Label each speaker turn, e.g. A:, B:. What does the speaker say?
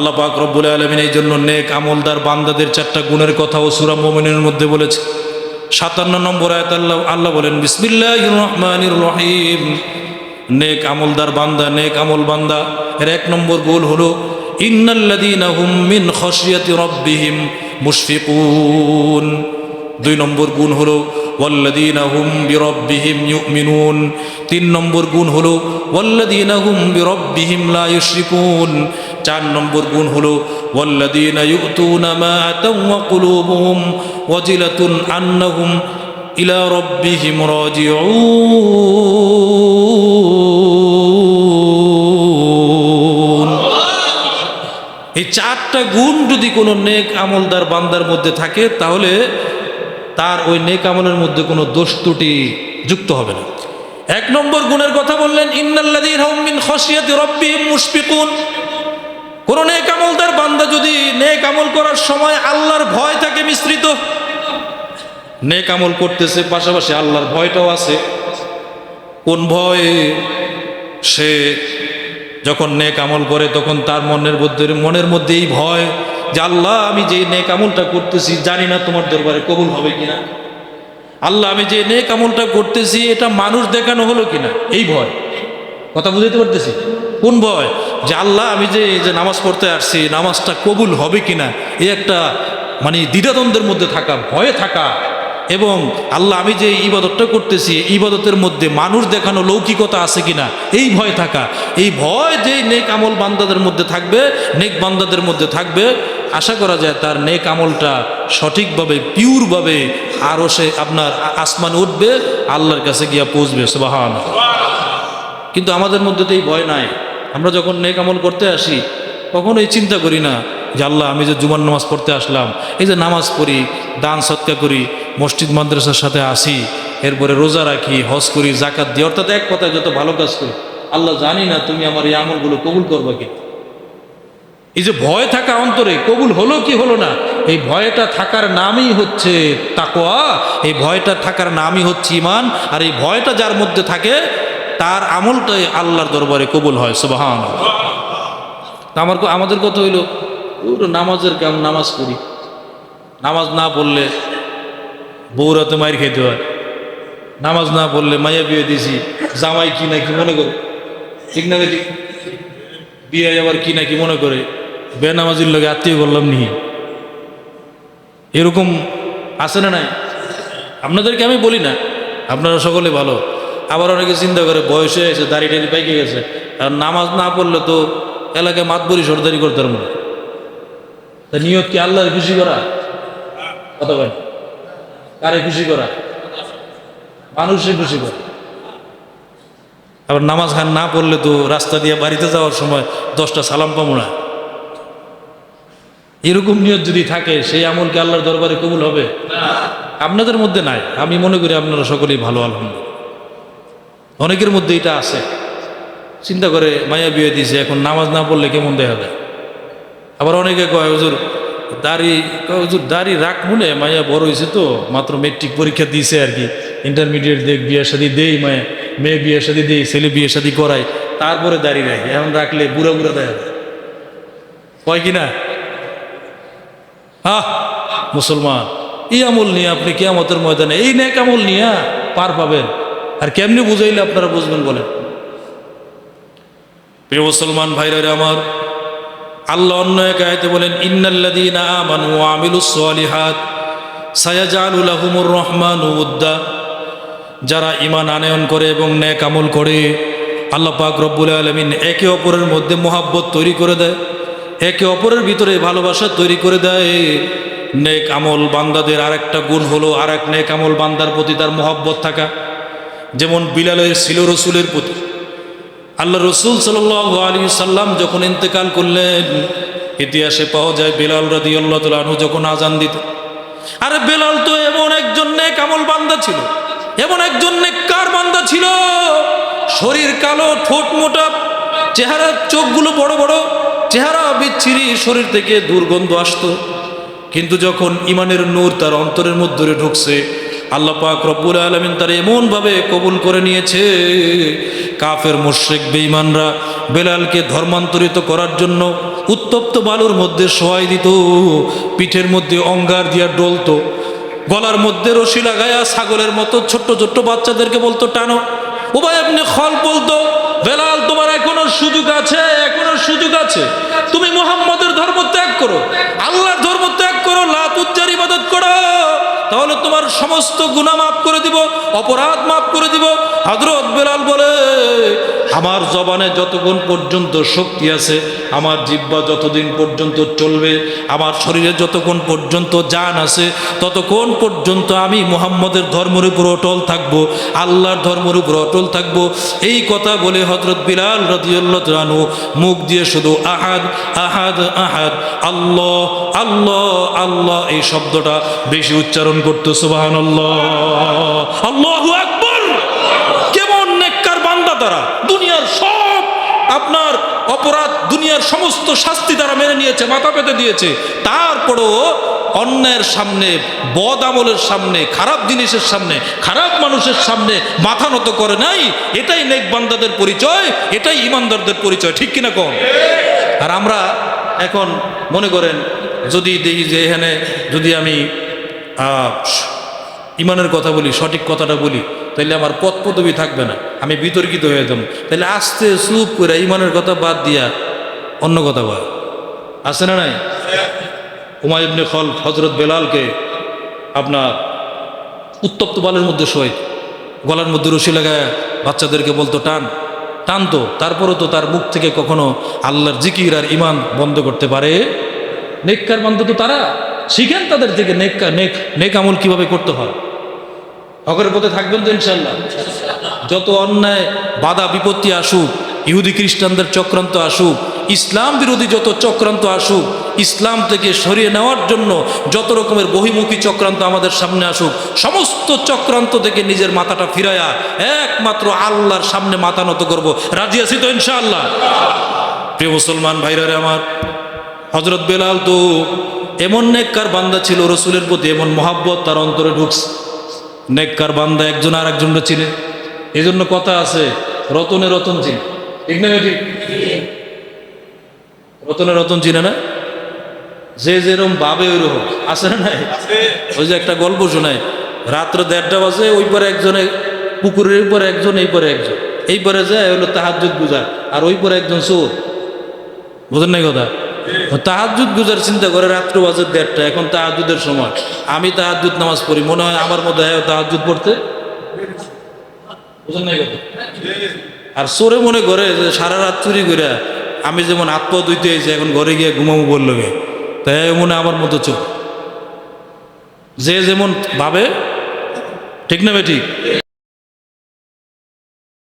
A: আল্লাহ পাক রব্বুল আলমিন এই জন্য নেক আমলদার বান্দাদের চারটা গুণের কথা ও সুরা মোমিনের মধ্যে বলেছে। সাতান্ন নম্বর আয়াত আল্লাহ আল্লাহ বলেন বিসমিল্লাহ রহিম। নেক আমলদার বান্দা, নেক আমল বান্দা। এর এক নম্বর গোল হলো দুই নম্বর গুণ হলো তিন নম্বর গুণ হলো চার নম্বর গুণ হলো রাব্বিহিম এই চারটা গুণ যদি কোনো নেক আমলদার বান্দার মধ্যে থাকে, তাহলে তার ওই নেক আমলের মধ্যে কোনো দোষ ত্রুটি যুক্ত হবে না। এক নম্বর গুণের কথা বললেন, ইন্নাল্লাযীনা হুম মিন খশিয়াতি মুশফিকুন। কোন নেক আমলদার বান্দা যদি নেক আমল করার সময় আল্লাহর ভয় থাকে মিশ্রিত। নেক আমল করতেছে, পাশাপাশি আল্লাহর ভয়টাও আছে। কোন ভয় সে যখন নেক আমল করে, তখন তার মনের মধ্যে মনের মধ্যে এই ভয় যে, আল্লাহ, আমি যে নেক আমলটা করতেছি, জানি না তোমার দরবারে কবুল হবে কিনা। আল্লাহ, আমি যে নেক আমলটা করতেছি, এটা মানুষ দেখানো হলো কিনা? এই ভয়। কথা বুঝতে পারতেছি? কোন ভয়? যে আল্লাহ, আমি যে এই যে নামাজ পড়তে আসছি, নামাজটা কবুল হবে কিনা এই একটা মানে দ্বিধাদ্বন্দ্বের মধ্যে থাকা, ভয়ে থাকা। এবং আল্লাহ, আমি যে ইবাদতটা করতেছি, ইবাদতের মধ্যে মানুষ দেখানো লৌকিকতা আছে কিনা, এই ভয় থাকা। এই ভয় যে নেক আমল বান্দাদের মধ্যে থাকবে, নেক বান্দাদের মধ্যে থাকবে, আশা করা যায় তার নেক আমলটা সঠিকভাবে, পিওরভাবে আরও সে আপনার আসমান উঠবে, আল্লাহর কাছে গিয়া পৌঁছবে সুবাহান কিন্তু আমাদের মধ্যে তো এই ভয় নাই। আমরা যখন নেক আমল করতে আসি, কখনোই চিন্তা করি না যে আল্লাহ, আমি যে জুমার নামাজ পড়তে আসলাম, এই যে নামাজ পড়ি, দান সৎকা করি, মসজিদ মাদ্রাসার সাথে আসি, এরপরে রোজা রাখি, হজ করি জাকাত দিই, অর্থাৎ এক কথায় যত ভালো কাজ করি, আল্লাহ জানি না তুমি আমার এই আমলগুলো কবুল করবা কি? এই যে ভয় থাকা অন্তরে, কবুল হলো কি হলো না, এই ভয়টা থাকার নামই হচ্ছে তাকোয়া এই ভয়টা থাকার নামই হচ্ছে ইমান আর এই ভয়টা যার মধ্যে থাকে তার আমলটাই আল্লাহর দরবারে কবুল হয় সুবাহান আমার আমাদের কথা হইল নামাজের কেমন নামাজ করি নামাজ না পড়লে বউরা তো মায়ের খেতে হয়। নামাজ না পড়লে মাইয়া বিয়ে দিছি, জামাই কি নাকি মনে করে? ঠিক না ঠিক বিয়ে আবার কি নাকি মনে করে? বেনামাজির লোকে আত্মীয় করলাম নি এরকম আছে না নাই? আপনাদেরকে আমি বলি না, আপনারা সকলে ভালো। আবার অনেকে চিন্তা করে, বয়স হয়ে গেছে, দাড়ি টাড়ি পাইকে গেছে। আর নামাজ না পড়লে তো এলাকায় মাতবরি সর্দারি করতে পারব তা নিয়ত কি আল্লাহর খুশি করা? কথা বলেন কারে খুশি করা? মানুষের খুশি করা। আবার নামাজ খান না পড়লে তো রাস্তা দিয়ে বাড়িতে যাওয়ার সময় দশটা সালাম পাবো না। এরকম নিয়ত যদি থাকে, সেই আমলকে আল্লাহর দরবারে কবুল হবে? আপনাদের মধ্যে নাই। আমি মনে করি আপনারা সকলেই ভালো, আলহামদুলিল্লাহ। অনেকের মধ্যে এটা আছে। চিন্তা করে মায়া বিয়ে দিয়েছে এখন নামাজ না পড়লে কেমন দেখা যায়? আবার অনেকে কয়, হুজুর, দাড়ি, কয়, হুজুর, দাড়ি রাখ মনে মায়া বড় হয়েছে তো, মাত্র মেট্রিক পরীক্ষা দিয়েছে আর কি। ইন্টারমিডিয়েট দেখ বিয়ে শাদি দেই মায়া, মেয়ে বিয়ে শাদি দেই, ছেলে বিয়ে শাদি করাই, তারপরে দাড়ি রাখি। এখন রাখলে বুড়া বুড়া দেখা যায়। কয় কি না? আহ, মুসলমান, এই আমল নিয়ে আপনি কেয়ামতের ময়দানে, এই ন্যাক আমল নিয়ে পার পাবেন। আর কেমনি বুঝাইলে আপনারা বুঝবেন বলেন? প্রিয় মুসলমান ভাইরা আমার, আল্লাহ অন্য এক আয়তে বলেন লাহুমুর রহমানু উদ্দা। যারা ঈমান আনয়ন করে এবং নেক আমল করে, আল্লাহ পাক রব্বুল আলামিন একে অপরের মধ্যে মোহাব্বত তৈরি করে দেয়, একে অপরের ভিতরে ভালোবাসা তৈরি করে দেয়। নেক আমল বান্দাদের আরেকটা গুণ হলো আর এক নেক আমল বান্দার প্রতি তার মোহাব্বত থাকা। যেমন বিলালের ছিল রসুলের প্রতি আল্লাহ রসুল সাল আলী সাল্লাম যখন ইন্তেকাল করলেন, ইতিহাসে পাওয়া যায় বেলাল রাদি আল্লাহ তালু যখন আজান দিত আরে বেলাল তো এমন একজন নেক আমল বান্দা ছিল, এমন একজন নেককার বান্দা ছিল। শরীর কালো, ঠোঁট মোটা, চেহারা চোখগুলো বড় বড়, চেহারা বিচ্ছিরি, শরীর থেকে দুর্গন্ধ আসতো। কিন্তু যখন ইমানের নূর তার অন্তরের মধ্যে ঢুকছে আল্লাহ পাক রব্বুল আলমিন তার এমনভাবে কবুল করে নিয়েছে, কাফের, মুশ্রিক, বেঈমানরা বেলালকে ধর্মান্তরিত করার জন্য উত্তপ্ত বালুর মধ্যে শোয়াই দিত, পিঠের মধ্যে অঙ্গার দিয়া ডলতো, গলার মধ্যে রশি লাগায়া ছাগলের মতো ছোট্ট ছোট্ট বাচ্চাদেরকে বলতো, টানো। উভয় আপনি খল বলতো, বেলাল, তোমার এখনও সুযোগ আছে, এখনও সুযোগ আছে। তুমি মোহাম্মদের ধর্ম ত্যাগ করো। আল্লাহর সমস্ত গুণা মাফ করে দিব অপরাধ মাফ করে দিব। হযরত বেলাল বলে আমার জবানে যতক্ষণ পর্যন্ত শক্তি আছে, আমার জিব্বা যতদিন পর্যন্ত চলবে, আমার শরীরে যতক্ষণ পর্যন্ত জান আছে, ততক্ষণ পর্যন্ত আমি মুহাম্মদের ধর্মের উপর অটল থাকব, আল্লাহর ধর্মের উপর অটল থাকব। এই কথা বলে হজরত বিলাল তাআলা মুখ দিয়ে শুধু আহাদ আহাদ আহাদ, আল্লাহ আল্লাহ আল্লাহ এই শব্দটা বেশি উচ্চারণ করতো, সুবহানাল্লাহ। আল্লাহু কেমন বান্দা তারা দুনিয়ার সব আপনার অপরাধ, দুনিয়ার সমস্ত শাস্তি তারা মেনে নিয়েছে, মাথা পেতে দিয়েছে। তারপরও অন্যায়ের সামনে, বদ আমলের সামনে, খারাপ জিনিসের সামনে, খারাপ মানুষের সামনে মাথা নত করে নাই। এটাই নেক বান্দাদের পরিচয়, এটাই ইমানদারদের পরিচয়, ঠিক কিনা কম? আর আমরা এখন মনে করেন, যদি দেখি যে এখানে যদি আমি ইমানের কথা বলি, সঠিক কথাটা বলি তাহলে আমার পথ পদবি থাকবে না, আমি বিতর্কিত হয়ে যাব। তাহলে আস্তে চুপ করে ইমানের কথা বাদ দিয়া অন্য কথা বল। আছে না নাই? হুমায়ুবনে খল হজরত বেলালকে আপনার উত্তপ্ত বালের মধ্যে শোয়, গলার মধ্যে রশি লাগায় বাচ্চাদেরকে বলতো, টান টানতো তারপরও তো তার মুখ থেকে কখনো আল্লাহর জিকির আর ইমান বন্ধ করতে পারে? নেককার বান্ধব তো তারা, শিখেন তাদের থেকে নেক নেক নেক আমল কীভাবে করতে হয়। হকের পথে থাকবেন তো ইনশাল্লাহ যত অন্যায়, বাধা, বিপত্তি আসুক, ইহুদি খ্রিস্টানদের চক্রান্ত আসুক, ইসলাম বিরোধী যত চক্রান্ত আসুক, ইসলাম থেকে সরিয়ে নেওয়ার জন্য যত রকমের বহিমুখী চক্রান্ত আমাদের সামনে আসুক, সমস্ত চক্রান্ত থেকে নিজের মাথাটা ফিরাইয়া একমাত্র আল্লাহর সামনে মাথা নত করব। রাজি আছি তো ইনশাআল্লাহ? প্রিয় মুসলমান ভাইরারে আমার হজরত বেলাল তো এমন নেককার বান্দা ছিল, রসুলের প্রতি এমন মহাব্বত তার অন্তরে ঢুকছে। নেককার বান্দা একজন আর একজনটা চিনে। এই জন্য কথা আছে রতনে রতন চিনে। ঠিক না ঠিক রতনে রতন চিনে না? যে যেরকম ভাবে ওই রকম আছে না নাই? ওই যে একটা গল্প শোনায় রাত্র দেড়টা বাজে ওই পরে একজনে পুকুরের উপরে একজন এই পরে একজন। এই পরে যায় হলো তাহাজুদ গুজার আর ওই পরে একজন চোর। বুঝেন নাই কথা? তাহাজুদ গুজার চিন্তা করে রাত্র বাজে দেড়টা এখন তাহাজুদের সময়। আমি তাহাজুদ নামাজ পড়ি, মনে হয় আমার মধ্যে তাহাজুদ পড়তে? আর চোরে মনে করে যে সারা রাত চুরি করে আমি যেমন আত্ম ধুইতে হয়েছি এখন ঘরে গিয়ে ঘুমাবো বলল গে তাই মনে আমার মতো চোখ। যে যেমন ভাবে, ঠিক না বে ঠিক?